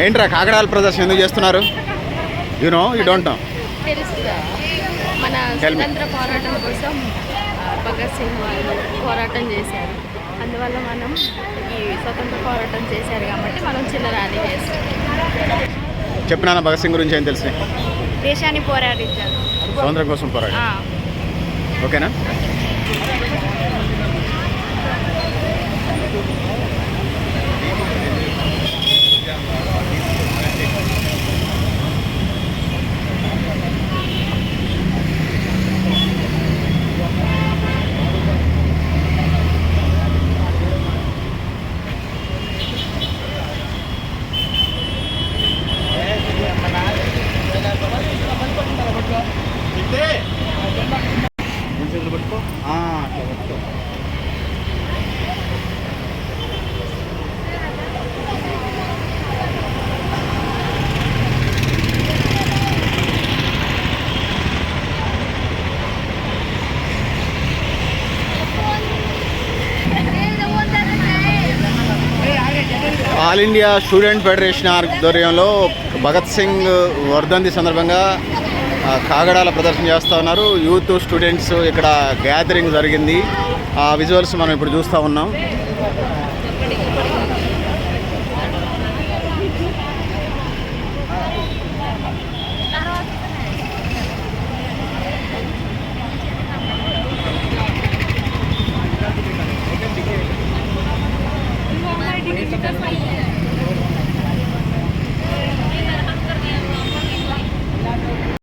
ఏంట్రా కాకడాల ప్రదర్శన ఎందుకు చేస్తున్నారు? You know you don't know మన. స్వతంత్ర పోరాటం కోసం భగత్ సింగ్ వాళ్ళు పోరాటం చేశారు. అందువల్ల మనం ఈ స్వతంత్ర పోరాటం చేశారు కాబట్టి మనం చిన్న ర్యాలీ చేస్తాం చెప్పినానా భగత్ సింగ్ గురించి ఏం తెలిసి దేశాన్ని పోరాడించారు. స్వతంత్రం కోసం పోరాడు ఆ, ఓకేనా? పట్టుకో అట్లా పట్టుకో ఆల్ ఇండియా స్టూడెంట్ ఫెడరేషన్ ఆధ్వర్యంలో భగత్ సింగ్ వర్ధంతి సందర్భంగా కాగడాల ప్రదర్శన చేస్తూ ఉన్నారు. యూత్ స్టూడెంట్స్ ఇక్కడ గ్యాదరింగ్ జరిగింది. ఆ విజువల్స్ మనం ఇప్పుడు చూస్తూ ఉన్నాం.